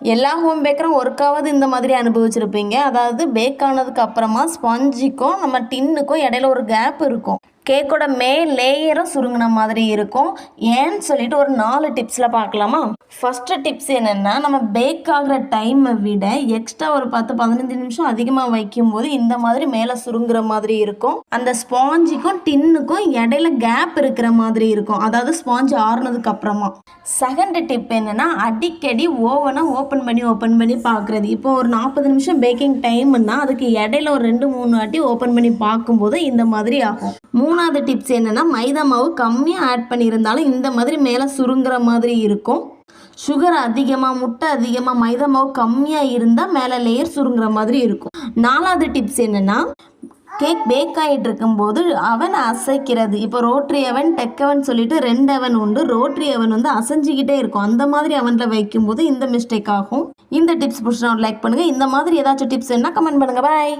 எல்லா ஹோம் பேக்கரும் ஒர்க்காவது இந்த மாதிரி அனுபவிச்சிருப்பீங்க. அதாவது பேக் ஆனதுக்கு அப்புறமா ஸ்பாஞ்சிக்கும் நம்ம டின்னுக்கும் இடையில ஒரு கேப் இருக்கும். கேக்கோட மே லேயரும் சுருங்கின மாதிரி இருக்கும். ஏன்னு சொல்லிட்டு ஒரு நாலு டிப்ஸில் பார்க்கலாமா? ஃபஸ்ட்டு டிப்ஸ் என்னென்னா நம்ம பேக் ஆகிற டைமை விட எக்ஸ்ட்ரா ஒரு பத்து பதினஞ்சு நிமிஷம் அதிகமாக வைக்கும்போது இந்த மாதிரி மேலே சுருங்குற மாதிரி இருக்கும். அந்த ஸ்பாஞ்சுக்கும் டின்னுக்கும் இடையில கேப் இருக்கிற மாதிரி இருக்கும். அதாவது ஸ்பாஞ்சு ஆறுனதுக்கு அப்புறமா. செகண்ட் டிப் என்னென்னா அடிக்கடி ஓவனை ஓப்பன் பண்ணி ஓப்பன் பண்ணி பார்க்குறது இப்போ ஒரு நாற்பது நிமிஷம் பேக்கிங் டைம்னா அதுக்கு இடையில ஒரு ரெண்டு மூணு வாட்டி ஓப்பன் பண்ணி பார்க்கும்போது இந்த மாதிரி ஆகும். மூணு மூணாவது டிப்ஸ் என்னென்னா மைதா மாவு கம்மியாக ஆட் பண்ணியிருந்தாலும் இந்த மாதிரி மேலே சுருங்குற மாதிரி இருக்கும். சுகர் அதிகமாக முட்டை அதிகமாக மைதா மாவு கம்மியாக இருந்தால் மேலே லேயர் சுருங்குற மாதிரி இருக்கும். நாலாவது டிப்ஸ் என்னென்னா கேக் பேக் ஆகிட்டு இருக்கும்போது அவன் அசைக்கிறது. இப்போ ரோட்ரி அவன் டெக் அவன் சொல்லிட்டு ரெண்டு அவன் உண்டு. ரோட்ரி அவன் வந்து அசைஞ்சிக்கிட்டே இருக்கும். அந்த மாதிரி அவனில் வைக்கும்போது இந்த மிஸ்டேக் ஆகும். இந்த டிப்ஸ் பிடிச்சா லைக் பண்ணுங்கள் இந்த மாதிரி ஏதாச்சும் டிப்ஸ் என்ன கமெண்ட் பண்ணுங்கள் பாய்